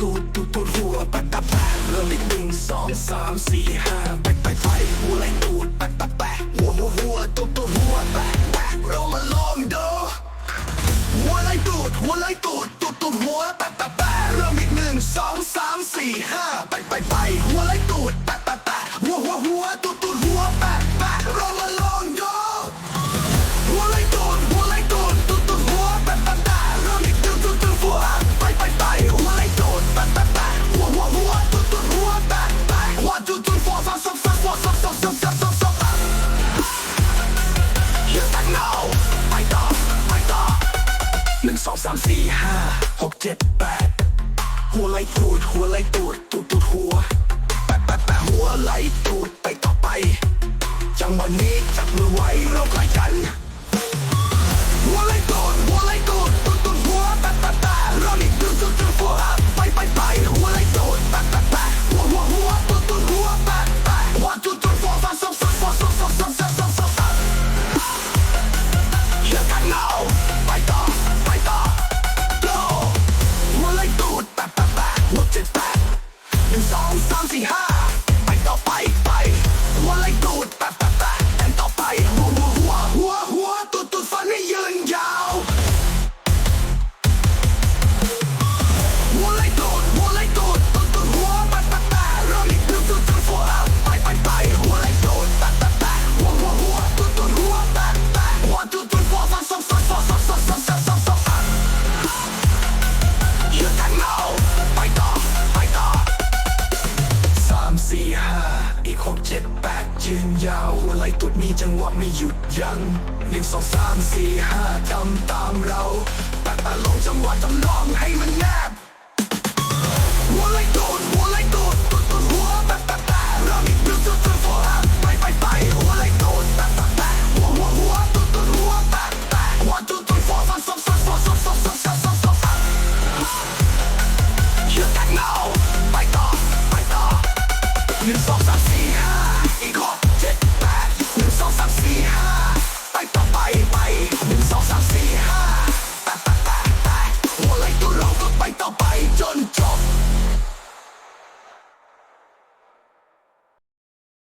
ตูดตูดตูดหัวปัดตาแปะเริ่มหนึ่งสองสามสี่ห้าไปไปไปหัวไหลตูดปัดตาแปะหัวหัวหัวตูดตูดหัวแปะแปะเรามาลองดูหัวไหลตูดหัวไหลตูดตูดตูดหัวแปะ สองสามสี่ห้าหกเจ็ดแปดหัวไหลตูดหัวไหลตูดตูดตูดหัวแปะแปะแปะหัวไหลตูดไปต่อไป จังหวะนี้จับมือไว้เราใกล้กัน อีกหกเจ็ดแปดยืนยาวอะไหลตุดมีจังหวะไม่หยุดยั้งหนึ่งสองสามสี่ห้าทำตามเราแปดตะลงจังหวะจำลองให้มันแนบ